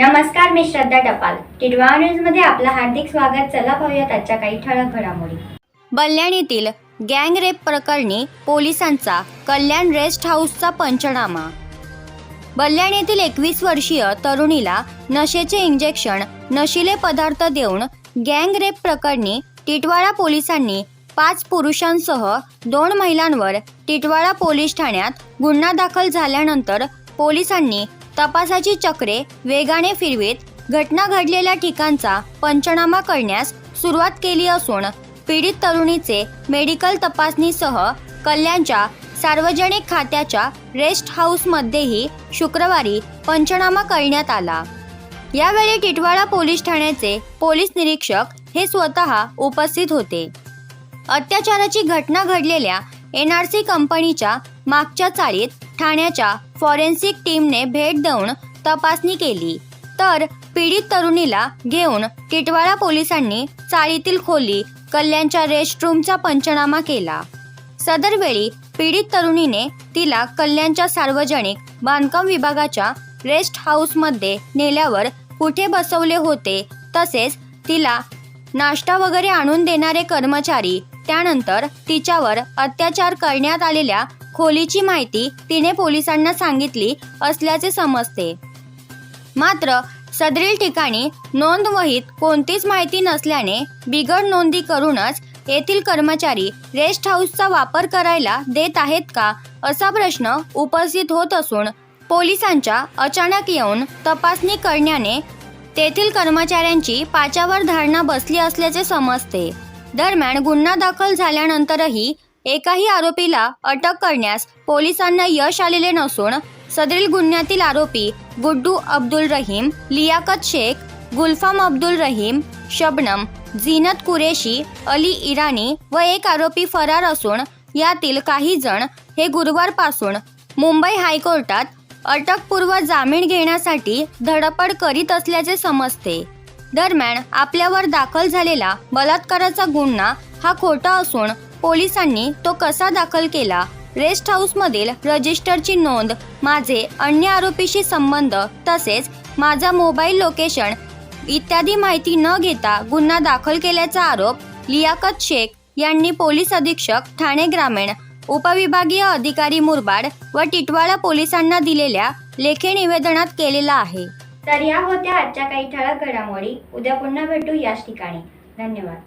नमस्कार मी श्रद्धा टपाल. टिडवा न्यूजमध्ये आपलं हार्दिक स्वागत. चला पाहूयात आजच्या काही ठळक घडामोडी. बल्याणीतील गँग रेप प्रकरणी पोलिसांचा कल्याण रेस्ट हाऊसचा पंचनामा. बल्याणीतील येथील एकवीस वर्षीय तरुणीला नशेचे इंजेक्शन नशिले पदार्थ देऊन गँग रेप प्रकरणी टिटवाळा पोलिसांनी पाच पुरुषांसह दोन महिलांवर टिटवाळा पोलीस ठाण्यात गुन्हा दाखल झाल्यानंतर पोलिसांनी तपासाची चक्रे वेगाने फिरवीत घटना घडलेल्या ठिकाणचा पंचनामा करण्यास सुरुवात केली असून पीडित तरुणीचे मेडिकल तपासणीसह कल्याणच्या सार्वजनिक खात्याच्या रेस्ट हाऊसमध्येही शुक्रवारी पंचनामा करण्यात आला. यावेळी टिटवाळा पोलीस ठाण्याचे पोलीस निरीक्षक हे स्वतः उपस्थित होते. अत्याचाराची घटना घडलेल्या एन आर सी कंपनीच्या मागच्या चाळीत ठाण्याच्या फॉरेन्सिक टीमने भेट देऊन तपासणी केली. तर पीडित तरुणीला घेऊन टिटवाळा पोलिसांनी चाळीतील खोली कल्याणच्या रेस्टरूमचा पंचनामा केला. सदरवेळी पीडित तरुणीने तिला कल्याणच्या सार्वजनिक बांधकाम विभागाच्या रेस्ट हाऊसमध्ये नेल्यावर कुठे बसवले होते तसेच तिला नाश्ता वगैरे आणून देणारे कर्मचारी त्यानंतर तिच्यावर अत्याचार करण्यात आलेल्या खोलीची माहिती तिने पोलिसांना सांगितली असल्याचे समजते. मात्र सदरील ठिकाणी नोंदवहीत कोणतीच माहिती नसल्याने बिगर नोंदी करूनच येथील कर्मचारी रेस्ट हाऊसचा वापर करायला देत आहेत का असा प्रश्न उपस्थित होत असून पोलिसांच्या अचानक येऊन तपासणी करण्याने तेथील कर्मचाऱ्यांची पाचावर धारणा बसली असल्याचे समजते. दरम्यान गुन्हा दाखल झाल्यानंतरही एकाही आरोपीला अटक करण्यास पोलिसांना यश आलेले नसून सदरील गुन्ह्यातील आरोपी गुड्डू अब्दुल रहीम लियाकत शेख गुलफाम अब्दुल रहीम शबनम झीनत कुरेशी अली इराणी व एक आरोपी फरार असून यातील काही जण हे गुरुवारपासून मुंबई हायकोर्टात अटकपूर्व जामीन घेण्यासाठी धडपड करीत असल्याचे समजते. दरम्यान आपल्यावर दाखल झालेला बलात्काराचा गुन्हा हा खोटा असून पोलिसांनी तो कसा दाखल केला? रेस्ट हाऊसमधील रजिस्टरची नोंद माझे अन्य आरोपीशी संबंध तसेच माझा मोबाईल लोकेशन इत्यादी माहिती न घेता गुन्हा दाखल केल्याचा आरोप लियाकत शेख यांनी पोलीस अधीक्षक ठाणे ग्रामीण उपविभागीय अधिकारी मुरबाड व टिटवाळा पोलिसांना दिलेल्या लेखी निवेदनात केलेला आहे. तर या होत्या आजच्या काही ठळक घडामोडी. उद्या पुन्हा भेटू याच ठिकाणी. धन्यवाद.